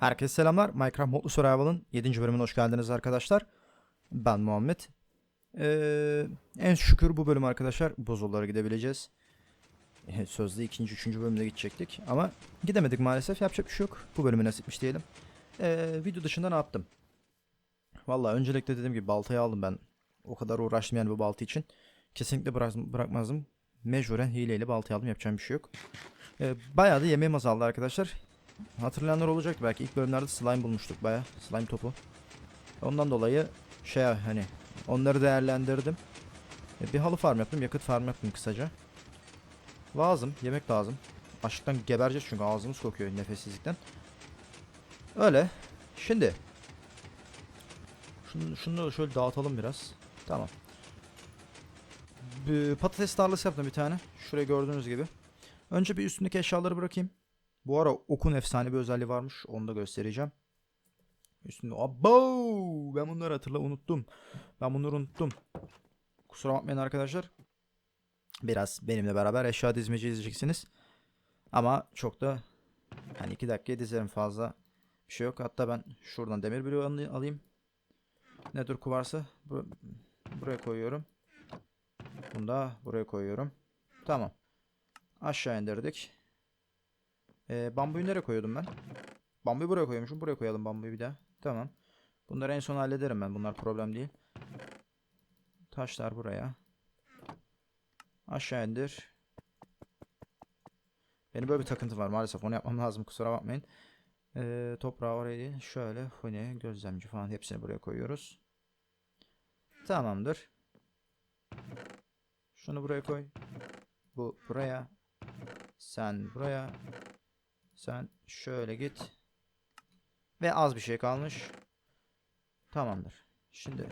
Herkese selamlar. Minecraft Modlu Survival'ın 7. bölümüne hoş geldiniz arkadaşlar. Ben Muhammed. Ee, en şükür bu bölüm arkadaşlar buzullara gidebileceğiz. Ee, Sözde ikinci, üçüncü bölümde gidecektik ama gidemedik maalesef. Yapacak bir şey yok. Bu bölümü nasipmiş diyelim. Ee, video dışında ne yaptım? Valla öncelikle dediğim gibi baltayı aldım ben. O kadar uğraştım yani bu baltı için. Kesinlikle bırak, bırakmazdım. Mecburen hileyle baltayı aldım. Yapacağım bir şey yok. Ee, bayağı da yemeğim azaldı arkadaşlar. Hatırlayanlar olacak belki ilk bölümlerde slime bulmuştuk baya slime topu. Ondan dolayı şey hani onları değerlendirdim. E, Bir halı farm yaptım, yakıt farm yaptım kısaca. Lazım, yemek lazım. Açlıktan gebereceğiz çünkü ağzımız kokuyor nefessizlikten. Öyle. Şimdi şunu, şunu şöyle dağıtalım biraz. Tamam. Bir patates tarlası yaptım bir tane. Şuraya gördüğünüz gibi. Önce bir üstündeki eşyaları bırakayım. Bu ara okun efsane bir özelliği varmış. Onu da göstereceğim. Üstünde abo ben bunları hatırla unuttum. Ben bunları unuttum. Kusura bakmayın arkadaşlar. Biraz benimle beraber eşya dizmeci izleyeceksiniz. Ama çok da hani iki dakikaya dizerim fazla bir şey yok. Hatta ben şuradan demir bloğu al- alayım. Nedir kuvarsa bur- buraya koyuyorum. Bunu da buraya koyuyorum. Tamam. Aşağı indirdik. Ee, bambuyu nereye koyuyordum ben? Bambuyu buraya koymuşum. Buraya koyalım bambuyu bir daha. Tamam. Bunları en son hallederim ben. Bunlar problem değil. Taşlar buraya. Aşağı indir. Benim böyle bir takıntı var maalesef. Onu yapmam lazım. Kusura bakmayın. Ee, toprağı oraya değil. Şöyle huni, gözlemci falan hepsini buraya koyuyoruz. Tamamdır. Şunu buraya koy. Bu buraya. Sen buraya. Sen şöyle git. Ve az bir şey kalmış. Tamamdır. Şimdi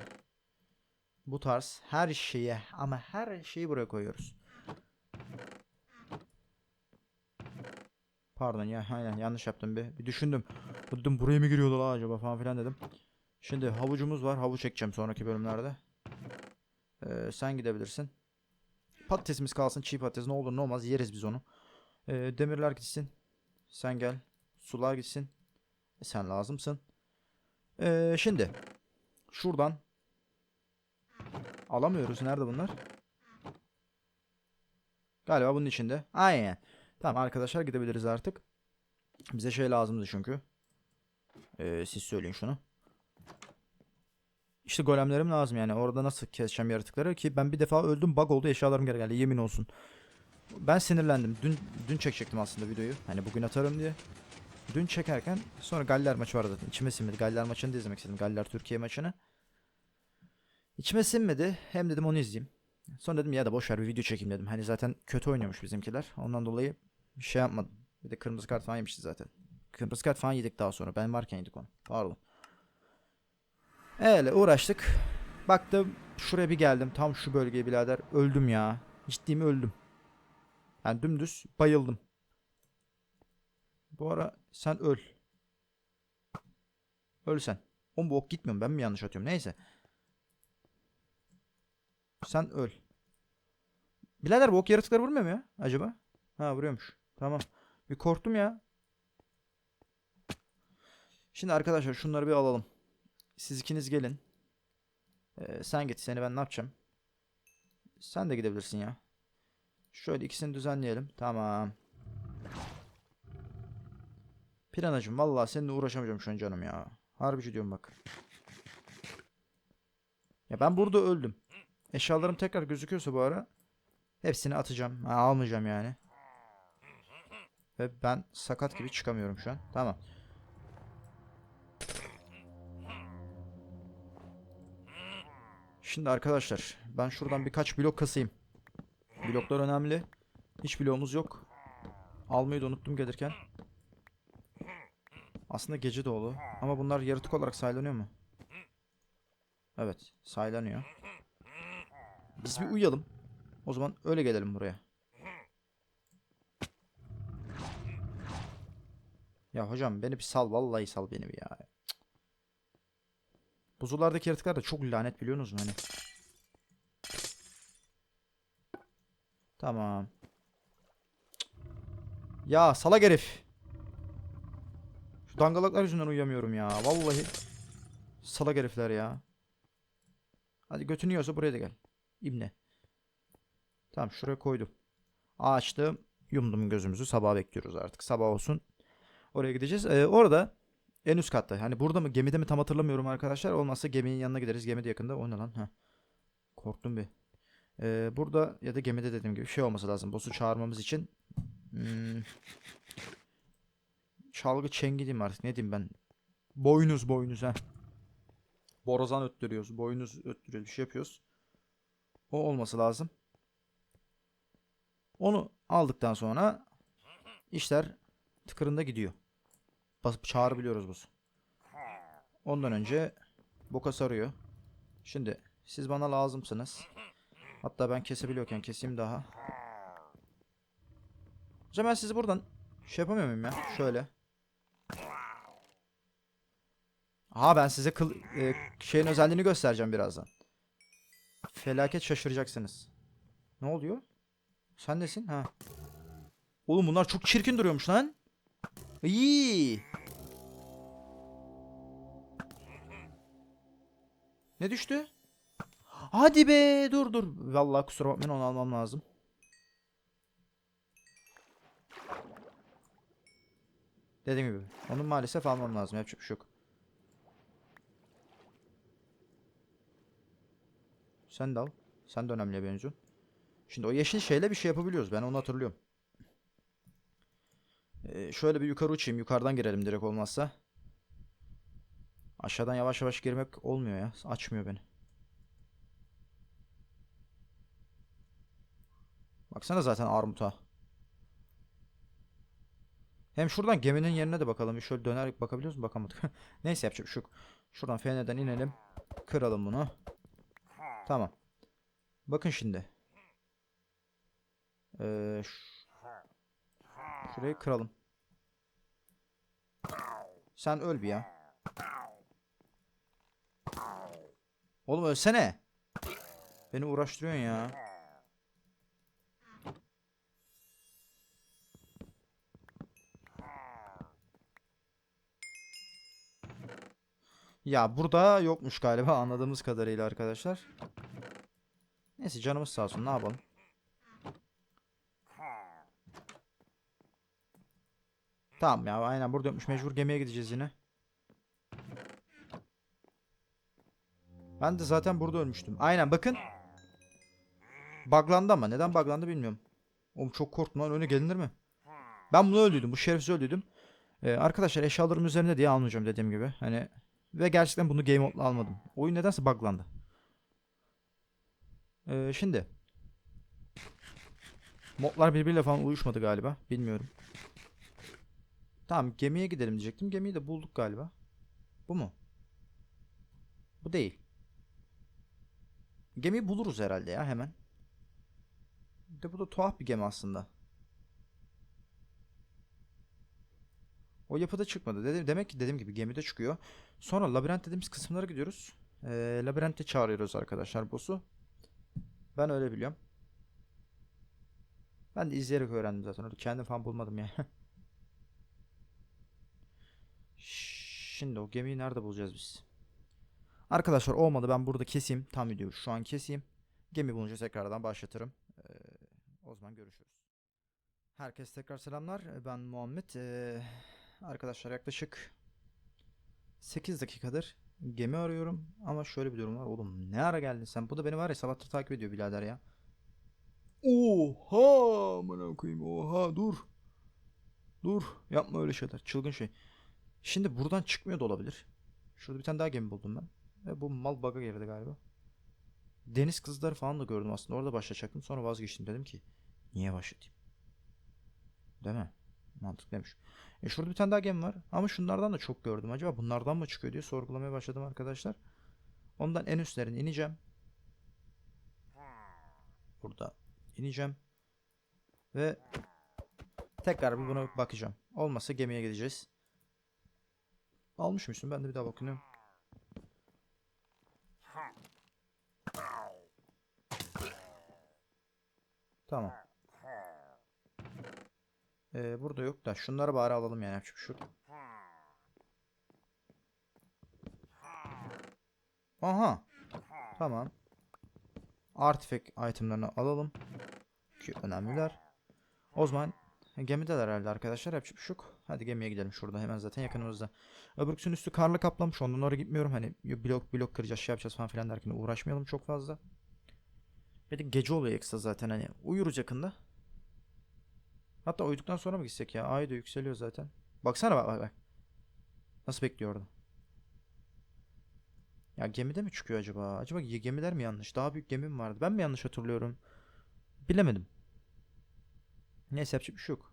bu tarz her şeye ama her şeyi buraya koyuyoruz. Pardon ya aynen yanlış yaptım bir. Bir düşündüm. Dedim buraya mı giriyordu la acaba falan filan dedim. Şimdi havucumuz var. Havuç çekeceğim sonraki bölümlerde. Ee, sen gidebilirsin. Patatesimiz kalsın. Çiğ patates ne olur ne olmaz yeriz biz onu. Ee, demirler gitsin. Sen gel. Sular gitsin. E, sen lazımsın. Ee, şimdi. Şuradan. Alamıyoruz. Nerede bunlar? Galiba bunun içinde. Aynen. Tamam arkadaşlar gidebiliriz artık. Bize şey lazımdı çünkü. Ee, siz söyleyin şunu. İşte golemlerim lazım yani. Orada nasıl keseceğim yaratıkları ki ben bir defa öldüm bug oldu eşyalarım geri geldi yemin olsun. Ben sinirlendim. Dün dün çekecektim aslında videoyu. Hani bugün atarım diye. Dün çekerken sonra Galler maçı vardı. İçime sinmedi. Galler maçını da izlemek istedim. Galler Türkiye maçını. İçime sinmedi. Hem dedim onu izleyeyim. Sonra dedim ya da boş ver bir video çekeyim dedim. Hani zaten kötü oynuyormuş bizimkiler. Ondan dolayı şey yapmadım. Bir de kırmızı kart falan yemişti zaten. Kırmızı kart falan yedik daha sonra. Ben varken yedik onu. Pardon. Öyle uğraştık. Baktım şuraya bir geldim. Tam şu bölgeye birader. Öldüm ya. Ciddiyim öldüm. Yani dümdüz bayıldım. Bu ara sen öl. Öl sen. Oğlum bu ok gitmiyor? Ben mi yanlış atıyorum? Neyse. Sen öl. Birader bu ok yaratıkları vurmuyor mu ya? Acaba? Ha vuruyormuş. Tamam. Bir korktum ya. Şimdi arkadaşlar şunları bir alalım. Siz ikiniz gelin. Ee, sen git. Seni ben ne yapacağım? Sen de gidebilirsin ya. Şöyle ikisini düzenleyelim. Tamam. Piranacım vallahi seninle uğraşamayacağım şu an canım ya. Harbici diyorum bak. Ya ben burada öldüm. Eşyalarım tekrar gözüküyorsa bu ara hepsini atacağım. Ha, almayacağım yani. Ve ben sakat gibi çıkamıyorum şu an. Tamam. Şimdi arkadaşlar ben şuradan birkaç blok kasayım. Bloklar önemli. Hiç bloğumuz yok. Almayı da unuttum gelirken. Aslında gece dolu. Ama bunlar yaratık olarak saylanıyor mu? Evet, saylanıyor. Biz bir uyuyalım. O zaman öyle gelelim buraya. Ya hocam beni bir sal vallahi sal beni bir ya. Buzullardaki yaratıklar da çok lanet biliyorsunuz mu hani? Tamam. Ya salak herif. Şu dangalaklar yüzünden uyuyamıyorum ya. Vallahi. Salak herifler ya. Hadi götünü yiyorsa buraya da gel. İbne. Tamam şuraya koydum. Açtım. Yumdum gözümüzü. Sabah bekliyoruz artık. Sabah olsun. Oraya gideceğiz. Ee, orada en üst katta. Hani burada mı gemide mi tam hatırlamıyorum arkadaşlar. Olmazsa geminin yanına gideriz. Gemi de yakında. O ne lan? Heh. Korktum bir. Ee, burada ya da gemide dediğim gibi şey olması lazım. Boss'u çağırmamız için. Hmm. Çalgı çengi diyeyim artık. Ne diyeyim ben? Boynuz boynuz ha. Borazan öttürüyoruz. Boynuz öttürüyoruz. Bir şey yapıyoruz. O olması lazım. Onu aldıktan sonra işler tıkırında gidiyor. Basıp çağırabiliyoruz boss'u. Ondan önce boka sarıyor. Şimdi siz bana lazımsınız. Hatta ben kesebiliyorken keseyim daha. Hocam ben sizi buradan şey yapamıyor muyum ya? Şöyle. Aha ben size kıl, e, şeyin özelliğini göstereceğim birazdan. Felaket şaşıracaksınız. Ne oluyor? Sen nesin? Ha. Oğlum bunlar çok çirkin duruyormuş lan. İyi. Ne düştü? Hadi be dur dur. Vallahi kusura bakmayın onu almam lazım. Dediğim gibi. Onu maalesef almam lazım. Yapacak bir şey yok. Sen de al. Sen de önemliye benziyorsun. Şimdi o yeşil şeyle bir şey yapabiliyoruz. Ben onu hatırlıyorum. Ee, şöyle bir yukarı uçayım. Yukarıdan girelim direkt olmazsa. Aşağıdan yavaş yavaş girmek olmuyor ya. Açmıyor beni. Baksana zaten armuta. Hem şuradan geminin yerine de bakalım. Şöyle döner bakabiliyoruz mu? Bakamadık. Neyse yapacak bir şey. Şuradan FN'den inelim. Kıralım bunu. Tamam. Bakın şimdi. Ee, şurayı kıralım. Sen öl bir ya. Oğlum ölsene. Beni uğraştırıyorsun ya. Ya burada yokmuş galiba anladığımız kadarıyla arkadaşlar. Neyse canımız sağ olsun ne yapalım. Tamam ya aynen burada yokmuş mecbur gemiye gideceğiz yine. Ben de zaten burada ölmüştüm. Aynen bakın. Buglandı ama neden buglandı bilmiyorum. Oğlum çok korktum lan öyle gelinir mi? Ben bunu öldüydüm. Bu şerefsiz öldüydüm. Ee, arkadaşlar eşyalarım üzerinde diye almayacağım dediğim gibi. Hani ve gerçekten bunu game mode'la almadım. Oyun nedense buglandı. Ee, şimdi. Modlar birbiriyle falan uyuşmadı galiba. Bilmiyorum. Tamam gemiye gidelim diyecektim. Gemiyi de bulduk galiba. Bu mu? Bu değil. Gemiyi buluruz herhalde ya hemen. De bu da tuhaf bir gemi aslında. O yapıda çıkmadı. Dedim, demek ki dediğim gibi gemide çıkıyor. Sonra labirent dediğimiz kısımlara gidiyoruz. Ee, labirente çağırıyoruz arkadaşlar boss'u. Ben öyle biliyorum. Ben de izleyerek öğrendim zaten. Öyle kendim falan bulmadım ya. Şimdi o gemiyi nerede bulacağız biz? Arkadaşlar olmadı ben burada keseyim. Tam videoyu şu an keseyim. Gemi bulunca tekrardan başlatırım. Ee, o zaman görüşürüz. Herkese tekrar selamlar. Ben Muhammed. Ee, arkadaşlar yaklaşık 8 dakikadır gemi arıyorum. Ama şöyle bir durum var. Oğlum ne ara geldin sen? Bu da beni var ya sabahtır takip ediyor birader ya. Oha amına koyayım. Oha dur. Dur. Yapma öyle şeyler. Çılgın şey. Şimdi buradan çıkmıyor da olabilir. Şurada bir tane daha gemi buldum ben. Ve bu mal bug'a girdi galiba. Deniz kızları falan da gördüm aslında. Orada başlayacaktım. Sonra vazgeçtim. Dedim ki niye başlatayım? Değil mi? Mantıklıymış. E şurada bir tane daha gemi var. Ama şunlardan da çok gördüm. Acaba bunlardan mı çıkıyor diye sorgulamaya başladım arkadaşlar. Ondan en üstlerine ineceğim. Burada ineceğim. Ve tekrar bir buna bakacağım. Olmazsa gemiye gideceğiz. Almış mısın? Ben de bir daha bakıyorum. Tamam. Ee, burada yok da şunları bari alalım yani. Çünkü şu. Şey Aha. Tamam. Artifact itemlerini alalım. Ki önemliler. O zaman gemideler herhalde arkadaşlar. Yapacak bir. Şey Hadi gemiye gidelim şurada hemen zaten yakınımızda. Öbürküsünün üstü karla kaplamış. Ondan oraya gitmiyorum. Hani blok blok kıracağız şey yapacağız falan filan derken uğraşmayalım çok fazla. Bir de gece oluyor eksa zaten hani uyuruz yakında. Hatta uyuduktan sonra mı gitsek ya? Ay da yükseliyor zaten. Baksana bak bak bak. Nasıl bekliyor orada? Ya gemide mi çıkıyor acaba? Acaba ge- gemiler mi yanlış? Daha büyük gemi mi vardı? Ben mi yanlış hatırlıyorum? Bilemedim. Neyse yapacak bir şey yok.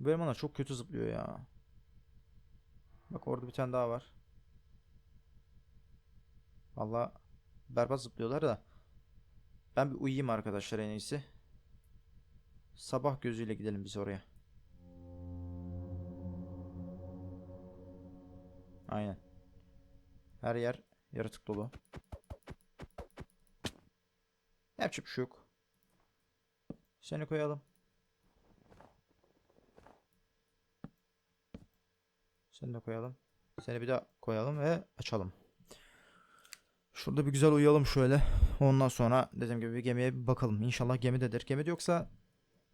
Bu elemanlar çok kötü zıplıyor ya. Bak orada bir tane daha var. Valla berbat zıplıyorlar da. Ben bir uyuyayım arkadaşlar en iyisi. Sabah gözüyle gidelim biz oraya. Aynen. Her yer yaratık dolu. Yapacak bir şey yok. Seni koyalım. Seni de koyalım. Seni bir daha koyalım ve açalım. Şurada bir güzel uyuyalım şöyle. Ondan sonra dediğim gibi bir gemiye bir bakalım. İnşallah gemidedir. Gemide yoksa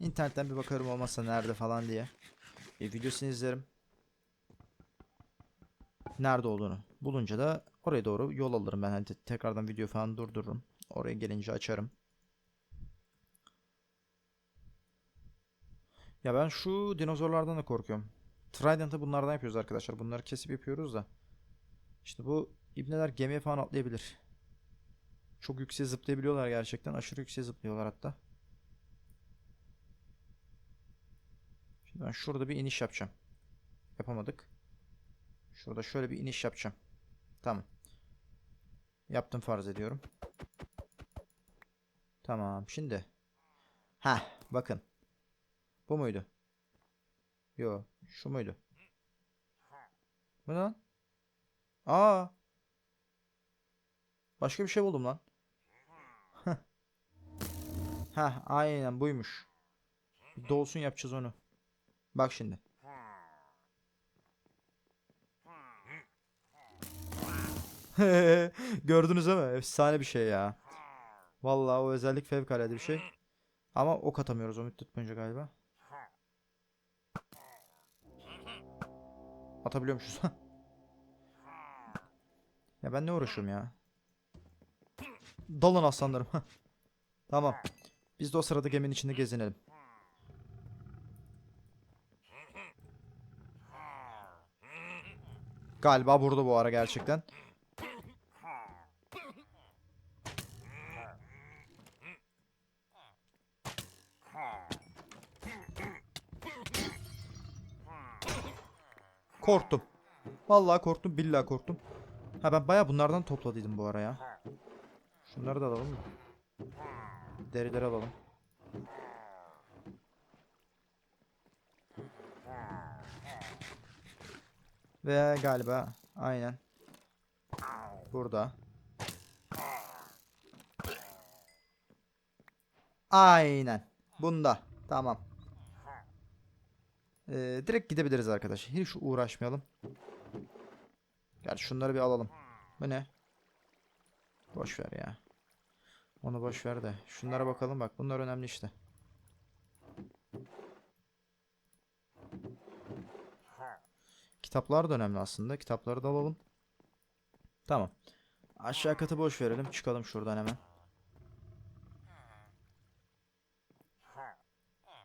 internetten bir bakarım olmazsa nerede falan diye. Bir videosunu izlerim. Nerede olduğunu bulunca da oraya doğru yol alırım ben. Hani te- tekrardan video falan durdururum. Oraya gelince açarım. Ya ben şu dinozorlardan da korkuyorum. Trident'ı bunlardan yapıyoruz arkadaşlar. Bunları kesip yapıyoruz da. İşte bu ibneler gemiye falan atlayabilir. Çok yükseğe zıplayabiliyorlar gerçekten. Aşırı yükseğe zıplıyorlar hatta. Ben şurada bir iniş yapacağım. Yapamadık. Şurada şöyle bir iniş yapacağım. Tamam. Yaptım farz ediyorum. Tamam. Şimdi. Ha, bakın. Bu muydu? Yo, şu muydu? Bu ne lan? Aa. Başka bir şey buldum lan. Heh, aynen buymuş. Bir Dolsun yapacağız onu. Bak şimdi. Gördünüz değil mi? Efsane bir şey ya. Vallahi o özellik fevkalade bir şey. Ama ok atamıyoruz o müddet boyunca galiba. Atabiliyormuşuz. ya ben ne uğraşıyorum ya? Dalın aslanlarım. tamam. Biz de o sırada geminin içinde gezinelim. Galiba burada bu ara gerçekten. Korktum. Vallahi korktum, billahi korktum. Ha ben baya bunlardan topladıydım bu ara ya. Şunları da alalım mı? Derileri alalım. Ve galiba aynen burada. Aynen. Bunda. Tamam. Ee, direkt gidebiliriz arkadaşlar. Hiç uğraşmayalım. Gel şunları bir alalım. Bu ne? Boş ver ya. Onu boş ver de. Şunlara bakalım bak. Bunlar önemli işte. Kitaplar da önemli aslında. Kitapları da alalım. Tamam. Aşağı katı boş verelim. Çıkalım şuradan hemen.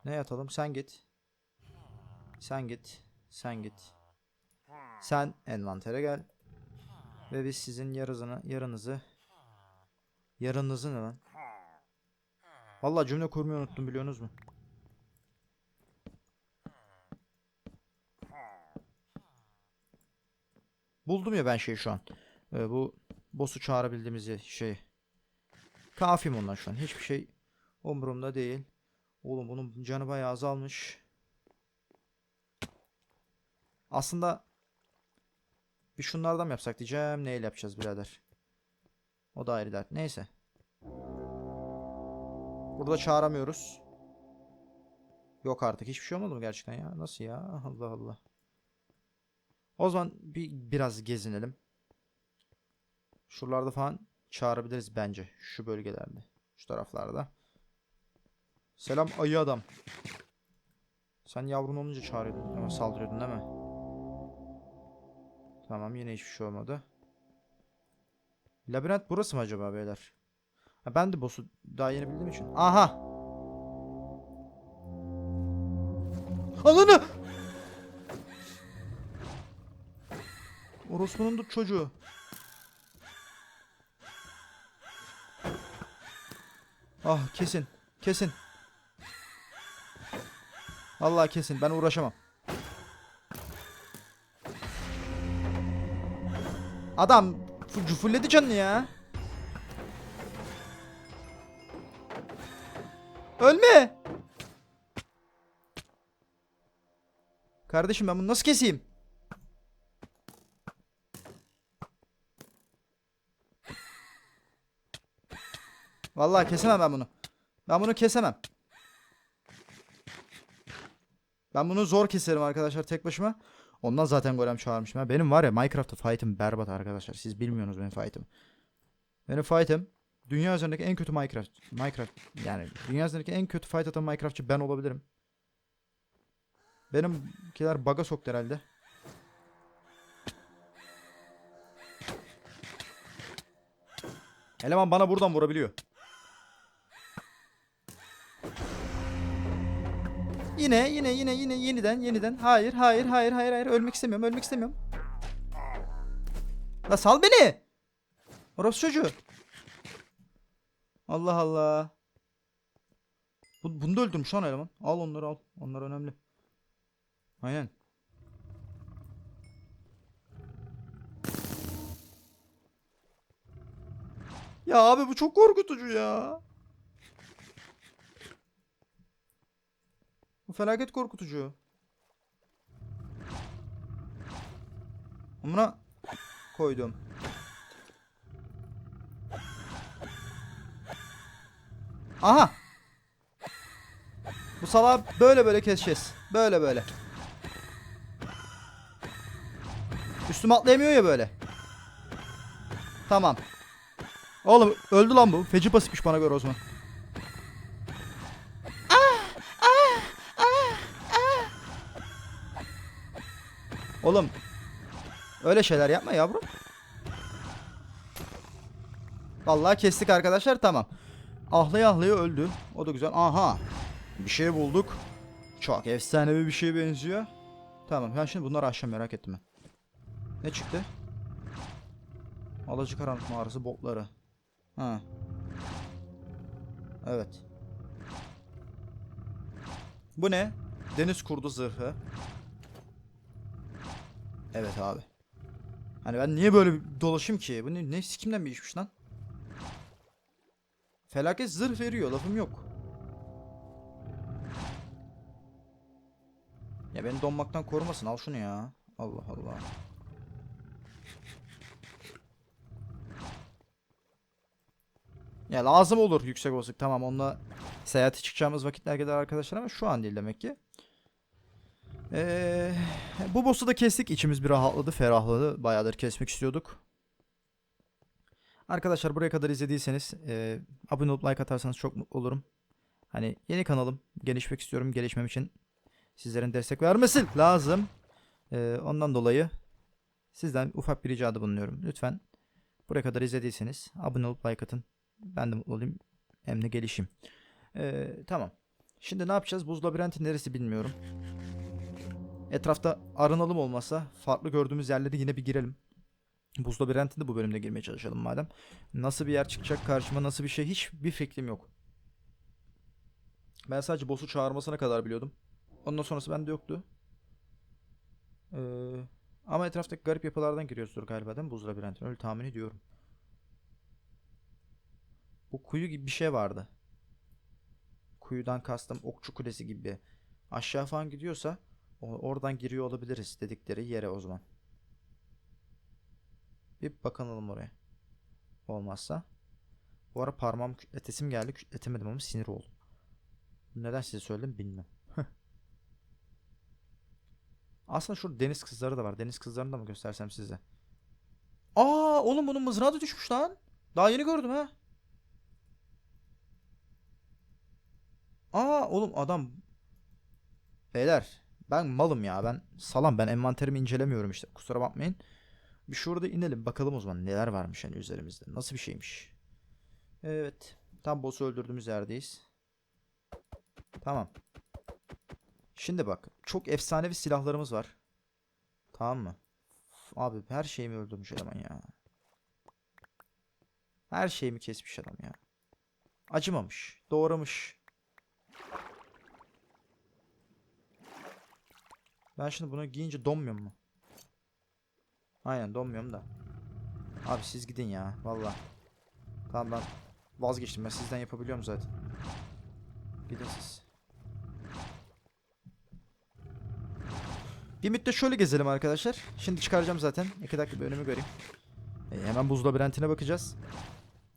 Ne yatalım? Sen git. Sen git. Sen git. Sen envantere gel. Ve biz sizin yarısını, yarınızı yarınızı ne lan? Vallahi cümle kurmayı unuttum biliyorsunuz mu? Buldum ya ben şeyi şu an. Ee, bu boss'u çağırabildiğimiz şey. Kafim ondan şu an. Hiçbir şey umurumda değil. Oğlum bunun canı bayağı azalmış. Aslında bir şunlardan mı yapsak diyeceğim. Neyle yapacağız birader? O da ayrı dert. Neyse. Burada çağıramıyoruz. Yok artık. Hiçbir şey olmadı mı gerçekten ya? Nasıl ya? Allah Allah. O zaman bir biraz gezinelim. Şuralarda falan çağırabiliriz bence. Şu bölgelerde. Şu taraflarda. Selam ayı adam. Sen yavrun olunca çağırıyordun ama saldırıyordun değil mi? Tamam yine hiçbir şey olmadı. Labirent burası mı acaba beyler? Ha, ben de boss'u daha yeni bildiğim için. Aha! Ananı! Orospu'nun da çocuğu. Ah kesin. Kesin. Allah kesin. Ben uğraşamam. Adam fu- fulledi canını ya. Ölme. Kardeşim ben bunu nasıl keseyim? Vallahi kesemem ben bunu. Ben bunu kesemem. Ben bunu zor keserim arkadaşlar tek başıma. Ondan zaten golem çağırmışım. Ha. Benim var ya Minecraft'ta fight'ım berbat arkadaşlar. Siz bilmiyorsunuz benim fight'ım. Benim fight'ım dünya üzerindeki en kötü Minecraft. Minecraft yani dünya üzerindeki en kötü fight atan Minecraftçı ben olabilirim. Benimkiler bug'a soktu herhalde. Eleman bana buradan vurabiliyor. Yine yine yine yine yeniden yeniden. Hayır hayır hayır hayır hayır ölmek istemiyorum ölmek istemiyorum. La sal beni. Orası çocuğu. Allah Allah. Bu, bunu da öldürmüş lan eleman. Al onları al. Onlar önemli. Aynen. Ya abi bu çok korkutucu ya. Felaket korkutucu. Amına koydum. Aha. Bu salağı böyle böyle keseceğiz. Böyle böyle. Üstüme atlayamıyor ya böyle. Tamam. Oğlum öldü lan bu. Feci basitmiş bana göre o zaman. Oğlum. Öyle şeyler yapma yavrum. Vallahi kestik arkadaşlar tamam. Ahlaya ahlaya öldü. O da güzel. Aha. Bir şey bulduk. Çok efsanevi bir şeye benziyor. Tamam ben şimdi bunları aşağı merak ettim ben. Ne çıktı? Alacı karanlık mağarası botları. Ha. Evet. Bu ne? Deniz kurdu zırhı. Evet abi. Hani ben niye böyle bir dolaşayım ki? Bu ne, ne sikimden bir işmiş lan? Felaket zırh veriyor lafım yok. Ya beni donmaktan korumasın al şunu ya. Allah Allah. Ya lazım olur yüksek olsak tamam onunla seyahate çıkacağımız vakitler gelir arkadaşlar ama şu an değil demek ki. Ee, bu boss'u da kestik. İçimiz bir rahatladı, ferahladı. Bayağıdır kesmek istiyorduk. Arkadaşlar buraya kadar izlediyseniz e, abone olup like atarsanız çok mutlu olurum. Hani yeni kanalım. Gelişmek istiyorum. Gelişmem için sizlerin destek vermesi lazım. E, ondan dolayı sizden ufak bir ricada bulunuyorum. Lütfen buraya kadar izlediyseniz abone olup like atın. Ben de mutlu olayım. Hem de gelişeyim. E, tamam. Şimdi ne yapacağız? Buz labirenti neresi bilmiyorum. Etrafta arınalım olmasa farklı gördüğümüz yerlere yine bir girelim. Buz labirentinde bu bölümde girmeye çalışalım madem. Nasıl bir yer çıkacak karşıma nasıl bir şey hiç bir fikrim yok. Ben sadece boss'u çağırmasına kadar biliyordum. Ondan sonrası bende yoktu. Ee, ama etraftaki garip yapılardan giriyoruzdur galiba değil mi buz labirentine öyle tahmin ediyorum. Bu kuyu gibi bir şey vardı. Kuyudan kastım okçu kulesi gibi. Aşağı falan gidiyorsa oradan giriyor olabiliriz dedikleri yere o zaman. Bir bakalım oraya. Olmazsa. Bu ara parmağım kütletesim geldi. Kütletemedim ama sinir oldum. Neden size söyledim bilmem. Aslında şurada deniz kızları da var. Deniz kızlarını da mı göstersem size? Aa oğlum bunun mızrağı da düşmüş lan. Daha yeni gördüm ha. Aa oğlum adam. Beyler ben malım ya ben salam ben envanterimi incelemiyorum işte kusura bakmayın. Bir şurada inelim bakalım o zaman neler varmış hani üzerimizde. Nasıl bir şeymiş. Evet. Tam boss'u öldürdüğümüz yerdeyiz. Tamam. Şimdi bak. Çok efsanevi silahlarımız var. Tamam mı? Abi her şeyimi öldürmüş eleman ya. Her şeyimi kesmiş adam ya. Acımamış. Doğramış. Ben şimdi bunu giyince donmuyor mu? Aynen donmuyorum da. Abi siz gidin ya. Valla. Tamam ben vazgeçtim. Ben sizden yapabiliyorum zaten. Gidin siz. Bir müddet şöyle gezelim arkadaşlar. Şimdi çıkaracağım zaten. İki dakika bir önümü göreyim. E, hemen buz labirentine bakacağız.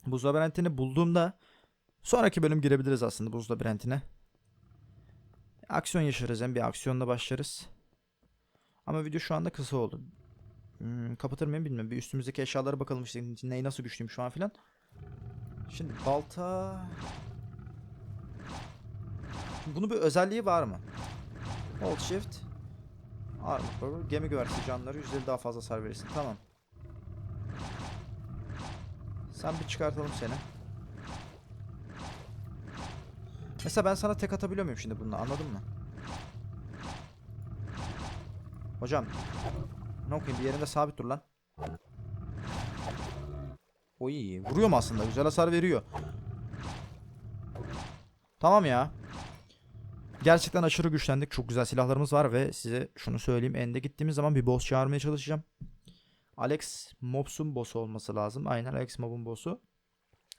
Buz labirentini bulduğumda sonraki bölüm girebiliriz aslında buz labirentine. Aksiyon yaşarız hem bir aksiyonla başlarız. Ama video şu anda kısa oldu. Hmm, kapatır mıyım bilmiyorum. Bir üstümüzdeki eşyalara bakalım işte neyi nasıl güçlüyüm şu an filan. Şimdi balta... Bunun bir özelliği var mı? Hold shift. Armor. Gemi güvertesi canları %50 daha fazla hasar verirsin. Tamam. Sen bir çıkartalım seni. Mesela ben sana tek atabiliyor muyum şimdi bununla anladın mı? Hocam. Ne okuyayım bir yerinde sabit dur lan. Oy vuruyor mu aslında? Güzel hasar veriyor. Tamam ya. Gerçekten aşırı güçlendik. Çok güzel silahlarımız var ve size şunu söyleyeyim. Ende gittiğimiz zaman bir boss çağırmaya çalışacağım. Alex Mobs'un boss'u olması lazım. Aynen Alex Mob'un boss'u.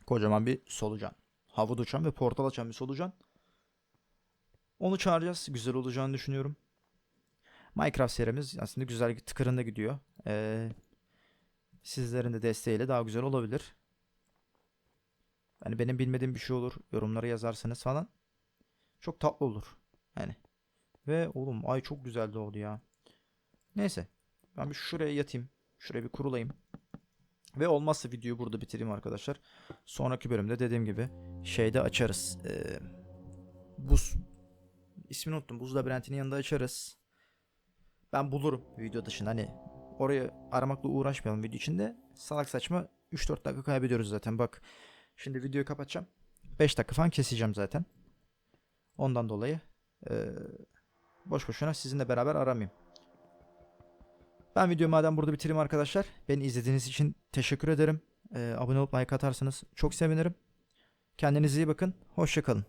Kocaman bir solucan. Havada uçan ve portal açan bir solucan. Onu çağıracağız. Güzel olacağını düşünüyorum. Minecraft serimiz aslında güzel tıkırında gidiyor. Ee, sizlerin de desteğiyle daha güzel olabilir. Yani benim bilmediğim bir şey olur. Yorumlara yazarsanız falan. Çok tatlı olur. Yani. Ve oğlum ay çok güzel doğdu ya. Neyse. Ben bir şuraya yatayım. Şuraya bir kurulayım. Ve olmazsa videoyu burada bitireyim arkadaşlar. Sonraki bölümde dediğim gibi şeyde açarız. Ee, buz ismini unuttum. Buz labirentinin yanında açarız. Ben bulurum video dışında hani orayı aramakla uğraşmayalım video içinde. Salak saçma 3-4 dakika kaybediyoruz zaten. Bak şimdi videoyu kapatacağım. 5 dakika falan keseceğim zaten. Ondan dolayı eee, boş boşuna sizinle beraber aramayayım. Ben videoyu madem burada bitireyim arkadaşlar. Beni izlediğiniz için teşekkür ederim. Eee, abone olup like atarsanız çok sevinirim. Kendinize iyi bakın. Hoşçakalın.